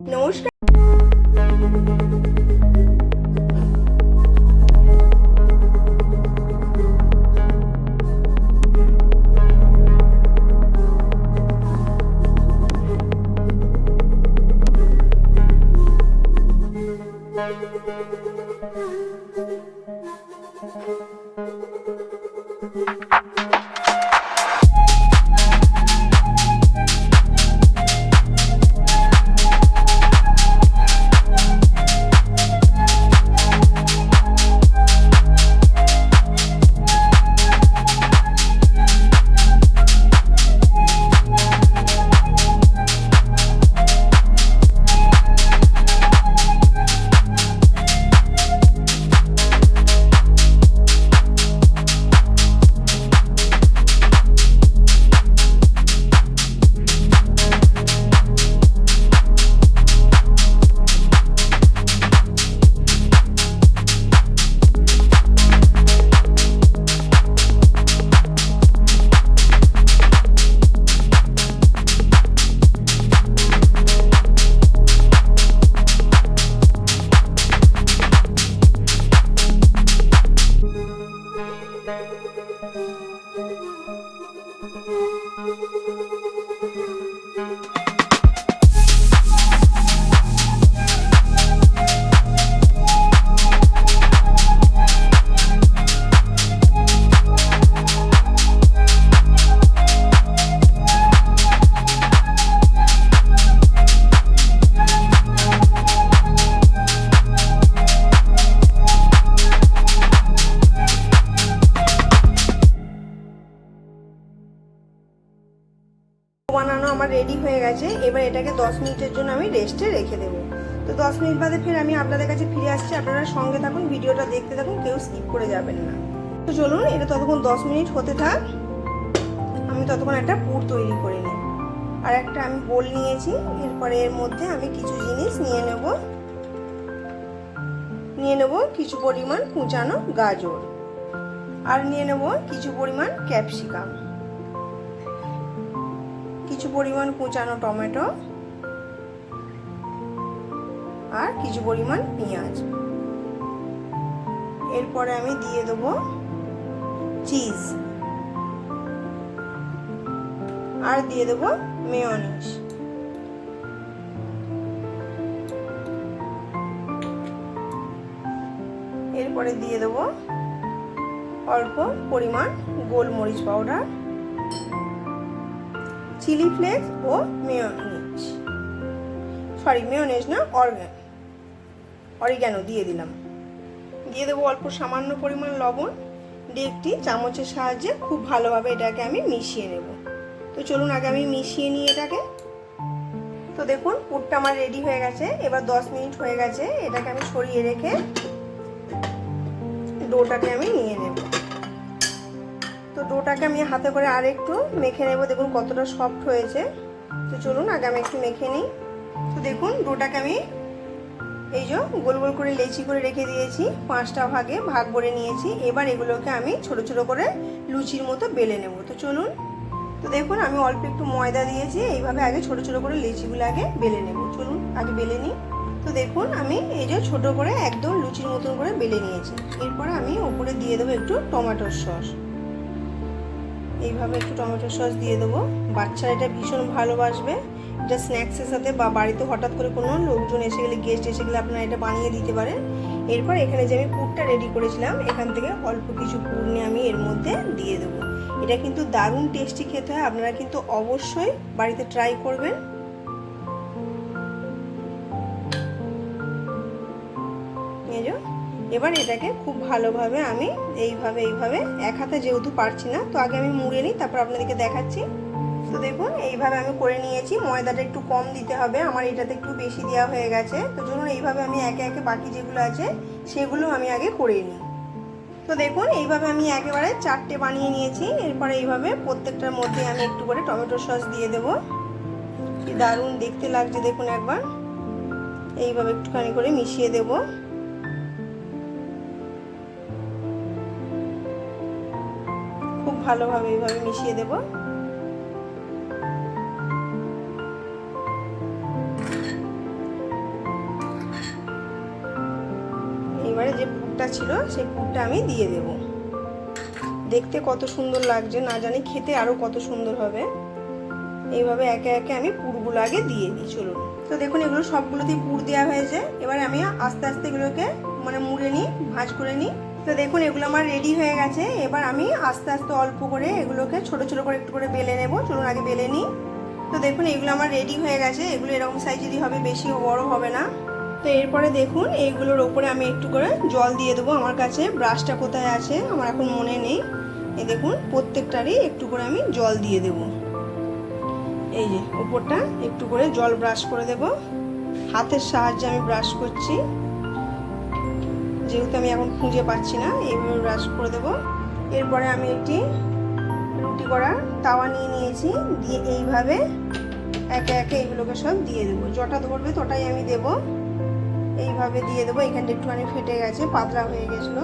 নমস্কার রেডি হয়ে গেছে, এবার এটাকে দশ মিনিটের জন্য আমি রেস্টে রেখে দেবো। তো দশ মিনিট বাদে ফের আমি আপনাদের কাছে ফিরে আসছি, আপনারা সঙ্গে থাকুন, ভিডিওটা দেখতে থাকুন, কেউ স্কিপ করে যাবেন না। তো চলুন, এটা ততক্ষণ দশ মিনিট হতে থাক। আমি ততক্ষণ একটা পুর তৈরি করে নিই। আর একটা আমি বোল নিয়েছি, এরপরে এর মধ্যে আমি কিছু জিনিস নিয়ে নেব। নিয়ে নেব কিছু পরিমাণ কুচানো গাজর। আর নিয়ে নেব কিছু পরিমাণ ক্যাপসিকাম। কিছু পরিমাণ কুচানো টমেটো আর কিছু পরিমাণ পেঁয়াজ। এরপরে আমি দিয়ে দেব চিজ। আর দিয়ে দেব মেয়নিস এরপরে দিয়ে দেব অল্প পরিমাণ গোলমরিচ পাউডার। চিলি ফ্লেক্স ও মেয়োনিজ। সরি মেয়োনিজ না? অর্গ্যান অরিগ্যানো দিয়ে দিলাম। দিয়ে দেবো অল্প সামান্য পরিমাণ লবণ। দিয়ে একটি চামচের সাহায্যে খুব ভালোভাবে এটাকে আমি মিশিয়ে নেব। তো চলুন আগে আমি মিশিয়ে নিই এটাকে। তো দেখুন, পুরটা আমার রেডি হয়ে গেছে। এবার দশ মিনিট হয়ে গেছে। এটাকে আমি সরিয়ে রেখে ডোটাকে আমি নিয়ে নেব। তো ডোটাকে আমি হাতে করে আর একটু মেখে নেব। দেখুন কতটা সফট হয়েছে। তো চলুন, আগে আমি একটু মেখে নিই। তো দেখুন, ডোটাকে আমি এই যে গোল গোল করে লেচি করে রেখে দিয়েছি। পাঁচটা ভাগে ভাগ করে নিয়েছি। এবার এগুলোকে আমি ছোট ছোট করে লুচির মতো বেলে নেব। তো চলুন, তো দেখুন, আমি অল্প একটু ময়দা দিয়েছি। এইভাবে আগে ছোট ছোট করে লেচিগুলো আগে বেলে নেব। চলুন, আগে বেলে নিই। তো দেখুন, আমি এই যে ছোট করে একদম লুচির মতন করে বেলে নিয়েছি। এরপরে আমি ওপরে দিয়ে দেবো একটু টমেটোর সস। এইভাবে একটু টমেটো সস দিয়ে দেবো। বাচ্চারা এটা ভীষণ ভালোবাসবে। এটা স্ন্যাক্সের সাথে বা বাড়িতে হঠাৎ করে কোনো লোকজন এসে গেলে গেস্ট এসে গেলে আপনারা এটা বানিয়ে দিতে পারেন। এরপর এখানে যে আমি পুরটা রেডি করেছিলাম, এখান থেকে অল্প কিছু পুর নিয়ে আমি এর মধ্যে দিয়ে দেবো। এটা কিন্তু দারুণ টেস্টি খেতে হয়। আপনারা কিন্তু অবশ্যই বাড়িতে ট্রাই করবেন। এবার এটাকে খুব ভালোভাবে আমি এইভাবে এইভাবে এক হাতে যেহেতু পারছি না, তো আগে আমি মুড়ে নিই, তারপর আপনাদেরকে দেখাচ্ছি। তো দেখুন, এইভাবে আমি করে নিয়েছি, ময়দাটা একটু কম দিতে হবে, আমার এটাতে একটু বেশি দেওয়া হয়ে গেছে। তো চলুন, এইভাবে আমি একে একে বাকি যেগুলো আছে, সেগুলো আমি আগে করে নিই। তো দেখুন, এইভাবে আমি একেবারে চারটে বানিয়ে নিয়েছি, এরপরে এইভাবে প্রত্যেকটার মধ্যে আমি একটু করে টমেটো সস দিয়ে দেবো। দারুণ দেখতে লাগছে, দেখুন একবার। এইভাবে একটুখানি করে মিশিয়ে দেবো। ভালোভাবে এইভাবে মিশিয়ে দেব। এবারে যে পুরটা ছিল, সেই পুরটা আমি দিয়ে দেব। দেখতে কত সুন্দর লাগছে, না জানি খেতে আরও কত সুন্দর হবে। এইভাবে একে একে আমি পুরগুলো আগে দিয়ে দিই, চলুন। তো দেখুন, এগুলো সবগুলোতেই পুর দেওয়া হয়েছে। এবারে আমি আস্তে আস্তে এগুলোকে মানে মুড়ে নিই, ভাঁজ করে নিই। তো দেখুন, এগুলো আমার রেডি হয়ে গেছে। এবার আমি আস্তে আস্তে অল্প করে এগুলোকে ছোট ছোট করে একটু করে বেলে নেব। চলুন আগে বেলে নিই। তো দেখুন, এগুলো আমার রেডি হয়ে গেছে। এগুলো এরকম সাইজেরই হবে, বেশি বড় হবে না। তো এরপরে দেখুন এইগুলোর ওপরে আমি একটু করে জল দিয়ে দেবো। আমার কাছে ব্রাশটা কোথায় আছে, আমার এখন মনে নেই। এই দেখুন, প্রত্যেকটারই একটু করে আমি জল দিয়ে দেবো। এই যে, ওপরটা একটু করে জল ব্রাশ করে দেব। হাতের সাহায্যে আমি ব্রাশ করছি। যেহেতু আমি এখন খুঁজে পাচ্ছি না, এইভাবে ব্রাশ করে দেবো। এরপরে আমি একটি রুটি করা তাওয়া নিয়ে নিয়েছি, দিয়ে এইভাবে একে একে এইগুলোকে সব দিয়ে দেবো। যটা ধরবে তটাই আমি দেব। এইভাবে দিয়ে দেবো, এখানটা একটুখানি ফেটে গেছে, পাতলা হয়ে গেছিল।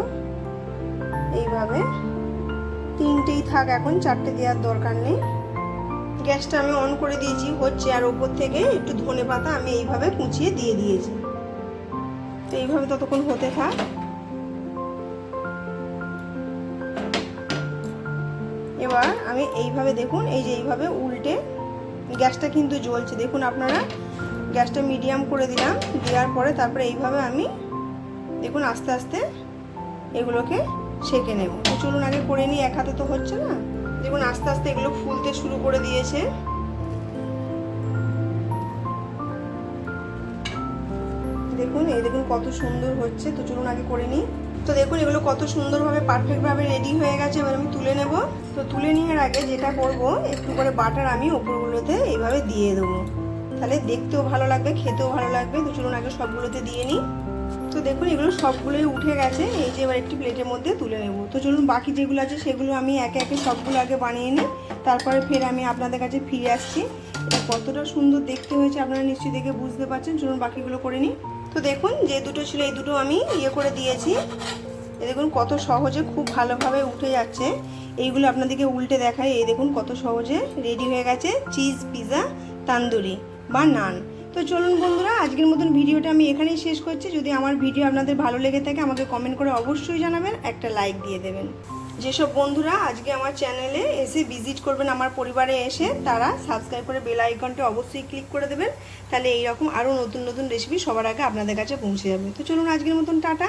এইভাবে। তিনটেই থাক এখন, চারটে দেওয়ার দরকার নেই। গ্যাসটা আমি অন করে দিয়েছি, হচ্ছে আর ওপর থেকে একটু ধনে পাতা আমি এইভাবে কুচিয়ে দিয়ে দিয়েছি। তো এইভাবে ততক্ষণ হতে থাক। এবার আমি এইভাবে দেখুন, এই যে এইভাবে উল্টে গ্যাসটা কিন্তু জ্বলছে। দেখুন আপনারা, গ্যাসটা মিডিয়াম করে দিলাম, দেওয়ার পরে তারপরে এইভাবে আমি দেখুন আস্তে আস্তে এগুলোকে সেঁকে নেব। চলুন আগে করে নিই, এক হাতে তো হচ্ছে না। দেখুন আস্তে আস্তে এগুলো ফুলতে শুরু করে দিয়েছে। দেখুন, এই দেখুন কত সুন্দর হচ্ছে। তো চলুন আগে করে নিই। তো দেখুন, এগুলো কত সুন্দরভাবে পারফেক্টভাবে রেডি হয়ে গেছে। এবার আমি তুলে নেব। তো তুলে নেওয়ার আগে যেটা করব, একটু করে বাটার আমি ওপরগুলোতে এইভাবে দিয়ে দেবো। তাহলে দেখতেও ভালো লাগবে, খেতেও ভালো লাগবে। তো চলুন আগে সবগুলোতে দিয়ে নিই। তো দেখুন, এগুলো সবগুলোই উঠে গেছে। এই যে এবার একটি প্লেটের মধ্যে তুলে নেব। তো চলুন, বাকি যেগুলো আছে সেগুলো আমি একে একে সবগুলো আগে বানিয়ে নিই। তারপরে ফের আমি আপনাদের কাছে ফিরে আসছি। এটা কতটা সুন্দর দেখতে হয়েছে আপনারা নিশ্চয়ই দেখে বুঝতে পারছেন। চলুন, বাকিগুলো করে নিই। তো দেখুন, যে দুটো ছিল, এই দুটো আমি ইয়ে করে দিয়েছি। দেখুন, কত সহজে খুব ভালোভাবে উঠে যাচ্ছে। এইগুলো আপনাদেরকে উল্টে দেখায় এই দেখুন, কত সহজে রেডি হয়ে গেছে চিজ পিৎজা তান্দুরি বা নান। তো চলুন বন্ধুরা, আজকের মতন ভিডিওটা আমি এখানেই শেষ করছি। যদি আমার ভিডিও আপনাদের ভালো লেগে থাকে, আমাকে কমেন্ট করে অবশ্যই জানাবেন, একটা লাইক দিয়ে দেবেন। যেসব বন্ধুরা আজকে আমার চ্যানেলে এসে ভিজিট করবেন আমার পরিবারে এসে, তারা সাবস্ক্রাইব করে বেল আইকনটি অবশ্যই ক্লিক করে দেবেন। তাহলে এইরকম আরও নতুন নতুন রেসিপি সবার আগে আপনাদের কাছে পৌঁছে যাবে। তো চলুন আজকের মতন টাটা।